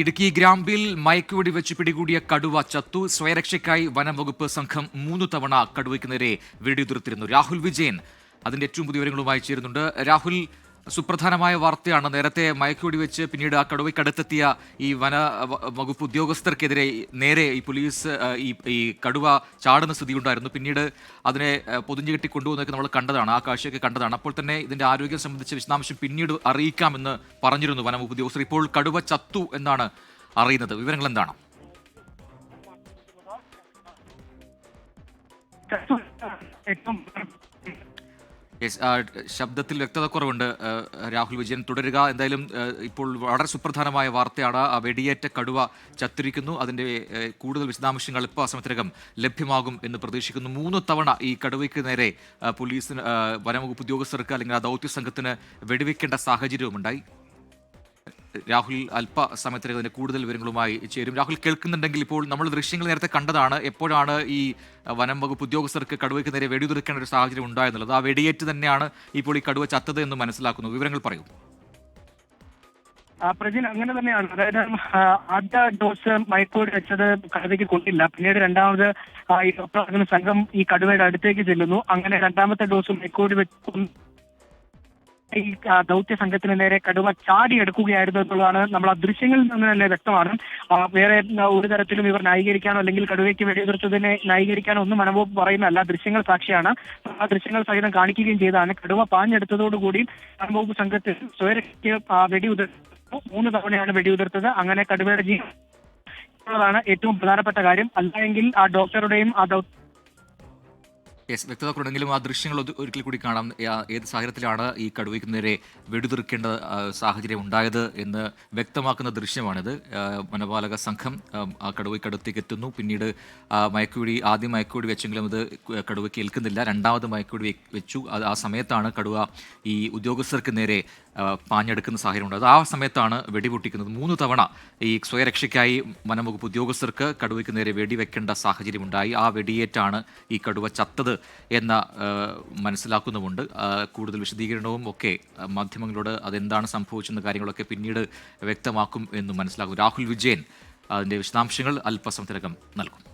ഇടുക്കി ഗ്രാമ്പിൽ മയക്കുവെടി വെച്ച് പിടികൂടിയ കടുവ ചത്തു. സ്വയരക്ഷയ്ക്കായി വനംവകുപ്പ് സംഘം മൂന്ന് തവണ കടുവയ്ക്ക് നേരെ വെടിയുതിർത്തിരുന്നു. രാഹുൽ വിജയൻ അതിന്റെ ഏറ്റവും പുതിയ വിവരങ്ങളുമായി ചേരുന്നുണ്ട്. രാഹുൽ സുപ്രധാനമായ വാർത്തയാണ്. നേരത്തെ മയക്കുവെടി വെച്ച് പിന്നീട് ആ കടുവയ്ക്കടുത്തെത്തിയ ഈ വന വകുപ്പ് ഉദ്യോഗസ്ഥർക്കെതിരെ നേരെ ഈ പോലീസ് ഈ ഈ കടുവ ചാടുന്ന സ്ഥിതി ഉണ്ടായിരുന്നു. പിന്നീട് അതിനെ പൊതിഞ്ഞു കെട്ടി കൊണ്ടുപോകുന്നതൊക്കെ നമ്മൾ കണ്ടതാണ് ആ കാഴ്ചയൊക്കെ കണ്ടതാണ്. അപ്പോൾ തന്നെ ഇതിന്റെ ആരോഗ്യം സംബന്ധിച്ച വിശദാംശം പിന്നീട് അറിയിക്കാമെന്ന് പറഞ്ഞിരുന്നു വനം ഉദ്യോഗസ്ഥർ. ഇപ്പോൾ കടുവ ചത്തു എന്നാണ് അറിയുന്നത്. വിവരങ്ങൾ എന്താണ്? ഏറ്റവും ശബ്ദത്തിൽ വ്യക്തത കുറവുണ്ട് രാഹുൽ വിജയൻ തുടരുക. എന്തായാലും ഇപ്പോൾ വളരെ സുപ്രധാനമായ വാർത്തയാണ്. ആ വെടിയേറ്റ കടുവ ചത്തിരിക്കുന്നു. അതിന്റെ കൂടുതൽ വിശദാംശങ്ങൾ ഇപ്പോൾ ആ സമയത്തിനകം ലഭ്യമാകും എന്ന് പ്രതീക്ഷിക്കുന്നു. മൂന്ന് തവണ ഈ കടുവയ്ക്ക് നേരെ പോലീസിന് വനംവകുപ്പ് ഉദ്യോഗസ്ഥർക്ക് അല്ലെങ്കിൽ ആ ദൗത്യ സംഘത്തിന് വെടിവെക്കേണ്ട സാഹചര്യവുമുണ്ടായി. രാഹുൽ അല്പ സമയത്തിനകം അതിന്റെ കൂടുതൽ വിവരങ്ങളുമായി ചേരും. രാഹുൽ കേൾക്കുന്നുണ്ടെങ്കിൽ ഇപ്പോൾ നമ്മൾ ദൃശ്യങ്ങൾ നേരത്തെ കണ്ടതാണ്. എപ്പോഴാണ് ഈ വനം വകുപ്പ് ഉദ്യോഗസ്ഥർക്ക് കടുവയ്ക്ക് നേരെ വെടിയുതിർക്കേണ്ട ഒരു സാഹചര്യം ഉണ്ടായെന്നുള്ളത്. ആ വെടിയേറ്റ് തന്നെയാണ് ഇപ്പോൾ ഈ കടുവ ചത്തത് എന്ന് മനസ്സിലാക്കുന്നു. വിവരങ്ങൾ പറയൂ. പ്രജിൻ അങ്ങനെ തന്നെയാണ്. അതായത് ആദ്യ ഡോസ് മയക്കോട് വെച്ചത് കടുവയ്ക്ക് കൊണ്ടില്ല പിന്നീട് രണ്ടാമത് ഈ ഡോക്ടർ സംഘം ഈ കടുവയുടെ അടുത്തേക്ക് ചെല്ലുന്നു. അങ്ങനെ രണ്ടാമത്തെ ഡോസ് മയക്കോട് വെച്ച് ഈ ദൗത്യ സംഘത്തിന് നേരെ കടുവ ചാടി എടുക്കുകയായിരുന്നു എന്നുള്ളതാണ് നമ്മൾ ആ ദൃശ്യങ്ങളിൽ നിന്ന് തന്നെ വ്യക്തമാണ്. വേറെ ഒരു തരത്തിലും ഇവർ ന്യായീകരിക്കാനോ അല്ലെങ്കിൽ കടുവയ്ക്ക് വെടിയുതിർത്തതിനെ ന്യായീകരിക്കാനോ ഒന്നും വനംവകുപ്പ് പറയുന്നതല്ല ദൃശ്യങ്ങൾ സാക്ഷിയാണ്. ആ ദൃശ്യങ്ങൾ സഹിതം കാണിക്കുകയും ചെയ്താണ് കടുവ പാഞ്ഞെടുത്തതോടുകൂടി വനംവകുപ്പ് സംഘത്തിൽ സ്വയരക്ഷയ്ക്ക് വെടിയുതിർ മൂന്ന് തവണയാണ് വെടിയുതിർത്തത്. അങ്ങനെ കടുവയുടെ ജീവൻ ഏറ്റവും പ്രധാനപ്പെട്ട കാര്യം. അല്ലെങ്കിൽ ആ ഡോക്ടറുടെയും ആ യെസ് വ്യക്തത കുറവെങ്കിലും ആ ദൃശ്യങ്ങൾ ഒരിക്കൽ കൂടി കാണാം. ഏത് സാഹചര്യത്തിലാണ് ഈ കടുവയ്ക്ക് നേരെ വെടിയുതിർക്കേണ്ട സാഹചര്യം ഉണ്ടായത് എന്ന് വ്യക്തമാക്കുന്ന ദൃശ്യമാണിത്. മനപാലക സംഘം ആ, കടുവയ്ക്കടുത്തേക്ക് എത്തുന്നു. പിന്നീട് മയക്കുവിടി ആദ്യം മയക്കുവെടി വെച്ചെങ്കിലും അത് കടുവയ്ക്ക് ഏൽക്കുന്നില്ല. രണ്ടാമത് മയക്കുവെടി വെച്ചു. അത് ആ സമയത്താണ് കടുവ ഈ ഉദ്യോഗസ്ഥർക്ക് നേരെ പാഞ്ഞെടുക്കുന്ന സാഹചര്യം ഉണ്ടായത്. ആ സമയത്താണ് വെടിപൊട്ടിക്കുന്നത് മൂന്ന് തവണ ഈ സ്വയരക്ഷയ്ക്കായി വനംവകുപ്പ് ഉദ്യോഗസ്ഥർക്ക് കടുവയ്ക്ക് നേരെ വെടിവെക്കേണ്ട സാഹചര്യം ഉണ്ടായി. ആ വെടിയേറ്റാണ് ഈ കടുവ ചത്തത് എന്ന മനസ്സിലാക്കുന്നുമുണ്ട്. കൂടുതൽ വിശദീകരണവും ഒക്കെ മാധ്യമങ്ങളോട് അതെന്താണ് സംഭവിച്ചെന്ന കാര്യങ്ങളൊക്കെ പിന്നീട് വ്യക്തമാക്കും എന്ന് മനസ്സിലാക്കും. രാഹുൽ വിജയൻ അതിന്റെ വിശദാംശങ്ങൾ അല്പസമയത്തിനകം നൽകും.